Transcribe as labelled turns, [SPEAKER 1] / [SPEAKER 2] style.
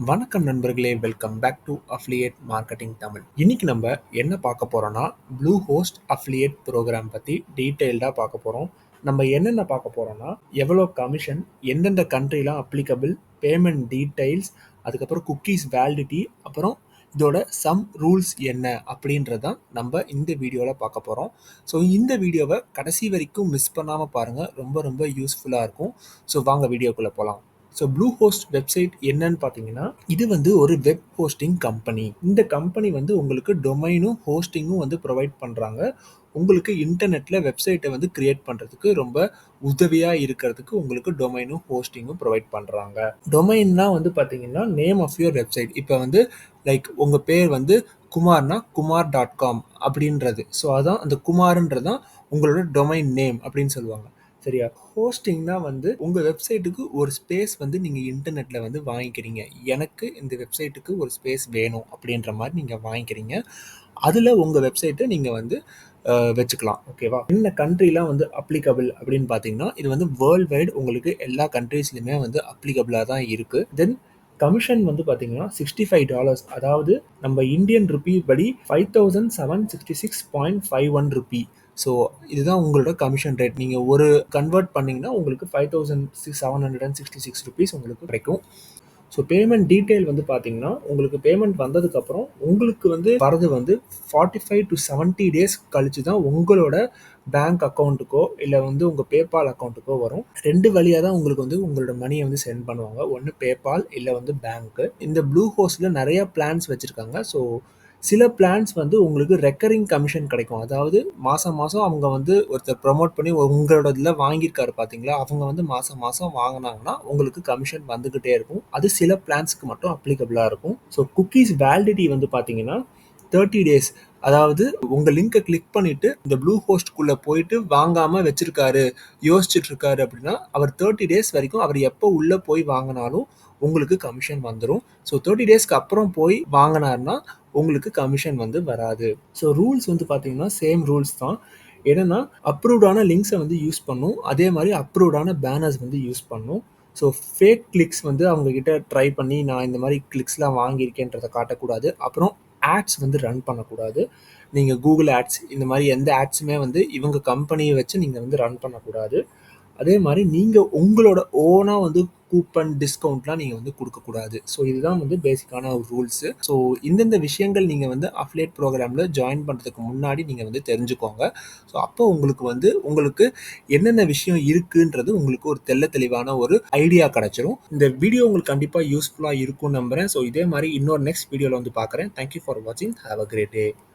[SPEAKER 1] வணக்கம் நண்பர்களே welcome back to affiliate marketing Tamil இன்னைக்கு நம்ம என்ன பார்க்க போறோம்னா ப்ளூ ஹோஸ்ட் அஃப்லியேட் ப்ரோக்ராம் பற்றி டீட்டெயில்டாக பார்க்க போகிறோம் நம்ம என்னென்ன பார்க்க போகிறோம்னா எவ்வளோ கமிஷன் எந்தெந்த கண்ட்ரிலாம் அப்ளிகபிள் பேமெண்ட் டீட்டெயில்ஸ் அதுக்கப்புறம் குக்கீஸ் வேலிடிட்டி அப்புறம் இதோட சம் ரூல்ஸ் என்ன அப்படின்றதான் நம்ம இந்த வீடியோவில் பார்க்க போகிறோம் ஸோ இந்த வீடியோவை கடைசி வரைக்கும் மிஸ் பண்ணாமல் பாருங்கள் ரொம்ப ரொம்ப யூஸ்ஃபுல்லாக இருக்கும். ஸோ வாங்க வீடியோக்குள்ளே போகலாம் ஸோ ப்ளூ ஹோஸ்ட் வெப்சைட் என்னன்னு பார்த்தீங்கன்னா இது வந்து ஒரு வெப் ஹோஸ்டிங் கம்பெனி இந்த கம்பெனி வந்து உங்களுக்கு டொமைனும் ஹோஸ்டிங்கும் வந்து ப்ரொவைட் பண்ணுறாங்க உங்களுக்கு இன்டர்நெட்டில் வெப்சைட்டை வந்து கிரியேட் பண்ணுறதுக்கு ரொம்ப உதவியாக இருக்கிறதுக்கு உங்களுக்கு டொமைனும் ஹோஸ்டிங்கும் ப்ரொவைட் பண்ணுறாங்க டொமைன்னா வந்து பார்த்தீங்கன்னா நேம் ஆஃப் யுவர் வெப்சைட் இப்போ வந்து லைக் உங்கள் பேர் வந்து குமார்னா குமார் டாட் காம் அப்படின்றது. ஸோ அதான் அந்த குமார்ன்றது தான் உங்களோட டொமைன் நேம் அப்படின்னு சொல்லுவாங்க. சரியா? ஹோஸ்டிங்னா வந்து உங்கள் வெப்சைட்டுக்கு ஒரு ஸ்பேஸ் வந்து நீங்கள் இன்டர்நெட்டில் வந்து வாங்கிக்கிறீங்க. எனக்கு இந்த வெப்சைட்டுக்கு ஒரு ஸ்பேஸ் வேணும் அப்படின்ற மாதிரி நீங்கள் வாங்கிக்கிறீங்க. அதில் உங்கள் வெப்சைட்டை நீங்கள் வந்து வச்சுக்கலாம். ஓகேவா என்ன கண்ட்ரிலாம் வந்து அப்ளிகபிள் அப்படின்னு பார்த்தீங்கன்னா இது வந்து வேர்ல்ட் வைடு உங்களுக்கு எல்லா கண்ட்ரீஸ்லையுமே வந்து அப்ளிகபிளாக தான் இருக்குது தென் கமிஷன் வந்து பார்த்தீங்கன்னா சிக்ஸ்டி ஃபைவ் டாலர்ஸ் அதாவது நம்ம இந்தியன் ருபி படி five thousand seven sixty six point five one rupee so இதுதான் உங்களோட கமிஷன் ரேட் நீங்கள் ஒரு கன்வெர்ட் பண்ணிங்கன்னா உங்களுக்கு five thousand six seven hundred and sixty six rupees உங்களுக்கு கிடைக்கும். ஸோ பேமெண்ட் டீட்டெயில் வந்து பார்த்தீங்கன்னா உங்களுக்கு பேமெண்ட் வந்ததுக்கப்புறம் உங்களுக்கு வந்து வரது வந்து forty five to seventy days கழிச்சு தான் உங்களோட பேங்க் அக்கௌண்ட்டுக்கோ இல்லை வந்து உங்கள் பேபால் அக்கௌண்ட்டுக்கோ வரும். ரெண்டு வழியாக தான் உங்களுக்கு வந்து உங்களோட மணியை வந்து சென்ட் பண்ணுவாங்க. ஒன்று பேபால் இல்லை வந்து பேங்க்கு இந்த ப்ளூ ஹோஸ்டில் நிறைய பிளான்ஸ் வச்சுருக்காங்க. ஸோ சில பிளான்ஸ் வந்து உங்களுக்கு ரெக்கரிங் கமிஷன் கிடைக்கும். அதாவது மாதம் மாதம் அவங்க வந்து ஒருத்தர் ப்ரொமோட் பண்ணி உங்களோட இதில் வாங்கியிருக்காரு பார்த்தீங்களா அவங்க வந்து மாதம் மாதம் வாங்கினாங்கன்னா உங்களுக்கு கமிஷன் வந்துக்கிட்டே இருக்கும். அது சில பிளான்ஸ்க்கு மட்டும் அப்ளிகபிளாக இருக்கும். ஸோ குக்கீஸ் வேலிடிட்டி வந்து பார்த்தீங்கன்னா தேர்ட்டி டேஸ் அதாவது உங்கள் லிங்கை கிளிக் பண்ணிட்டு இந்த ப்ளூ ஹோஸ்ட்குள்ளே போயிட்டு வாங்காமல் வச்சிருக்காரு யோசிச்சுட்டு இருக்காரு அப்படின்னா அவர் தேர்ட்டி டேஸ் வரைக்கும் அவர் எப்போ உள்ளே போய் வாங்கினாலும் உங்களுக்கு கமிஷன் வந்துடும் ஸோ தேர்ட்டி டேஸ்க்கு அப்புறம் போய் வாங்கினாருன்னா உங்களுக்கு கமிஷன் வந்து வராது. ஸோ ரூல்ஸ் வந்து பார்த்தீங்கன்னா சேம் ரூல்ஸ் தான். என்னன்னா அப்ரூவ்டான லிங்க்ஸை வந்து யூஸ் பண்ணும். அதே மாதிரி அப்ரூவ்டான பேனர்ஸ் வந்து யூஸ் பண்ணும். ஸோ ஃபேக் கிளிக்ஸ் வந்து அவங்கக்கிட்ட ட்ரை பண்ணி நான் இந்த மாதிரி கிளிக்ஸ்லாம் வாங்கியிருக்கேன்றதை காட்டக்கூடாது. அப்புறம் ஆட்ஸ் வந்து ரன் பண்ணக்கூடாது. நீங்கள் கூகுள் ஆட்ஸ் இந்த மாதிரி எந்த ஆட்ஸுமே வந்து இவங்க கம்பெனியை வச்சு நீங்கள் வந்து ரன் பண்ணக்கூடாது. அதே மாதிரி நீங்கள் உங்களோட ஓனாக வந்து கூப்பன் டிஸ்கவுண்ட்லாம் நீங்கள் வந்து கொடுக்கக்கூடாது. ஸோ இதுதான் வந்து பேசிக்கான ஒரு ரூல்ஸு ஸோ இந்தந்த விஷயங்கள் நீங்கள் வந்து அஃப்லேட் ப்ரோக்ராமில் ஜாயின் பண்ணுறதுக்கு முன்னாடி நீங்கள் வந்து தெரிஞ்சுக்கோங்க. ஸோ அப்போ உங்களுக்கு வந்து உங்களுக்கு என்னென்ன விஷயம் இருக்குன்றது உங்களுக்கு ஒரு தெள்ள தெளிவான ஒரு ஐடியா கிடச்சிரும். இந்த வீடியோ உங்களுக்கு கண்டிப்பாக யூஸ்ஃபுல்லாக இருக்கும்னு நம்புகிறேன் ஸோ இதே மாதிரி இன்னொரு நெக்ஸ்ட் வீடியோவில் வந்து பார்க்குறேன். தேங்க்யூ ஃபார் வாட்சிங் ஹாவ் அ கிரேட் டே